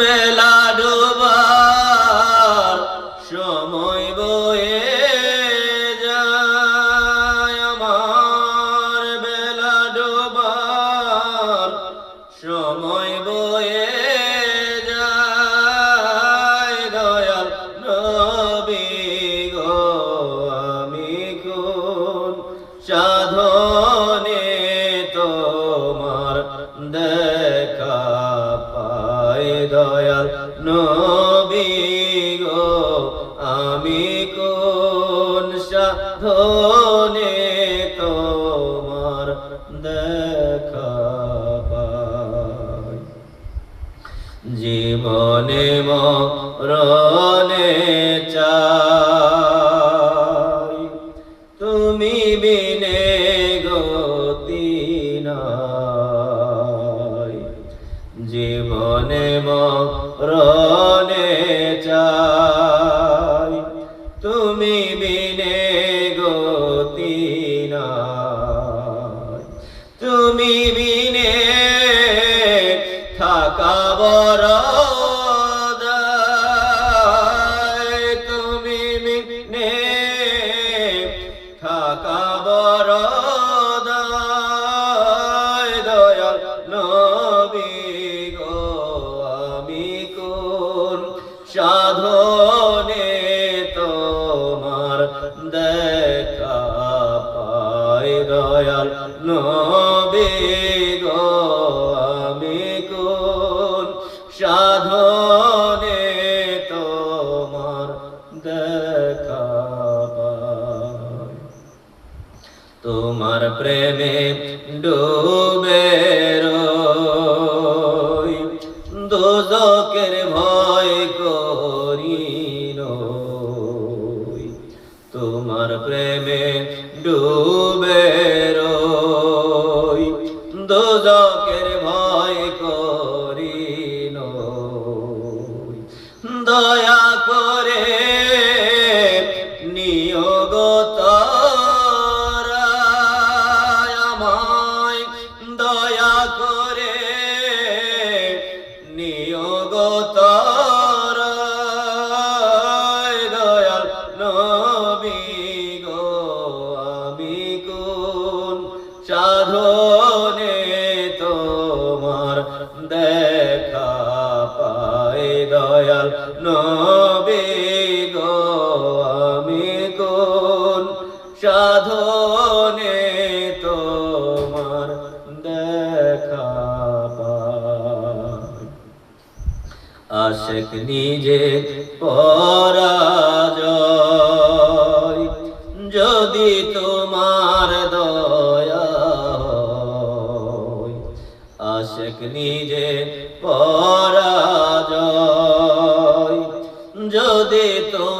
বেলা ডোবার সময় বয়ে যায় আমার বেলা ডোবার সময় বয়ে যায় দয়াল নবী গো, আমি কোন সাধনে নবী গো আমি কোন সাধনে তোমার দেখা জীবনে মরণে চাই জীবনে মরণে চাই। সাধনে তোমার দেখা পাই দয়াল নবী গো, আমি কোন সাধনে তোমার দেখা তোমার প্রেমে ডুবে প্রেমে ডুবে রই দোজকের ভয় করি দয়া করে নিয়োগত আমায় দয়া করে সাধনে তোমার দেখা আশেক নিজে পরাজয় যদি তোমার দয়া। আশেক নিজে পরাজয় যদি তোমার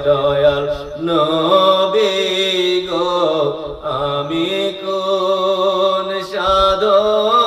দয়াল নবী গো আমি কোন সাধনে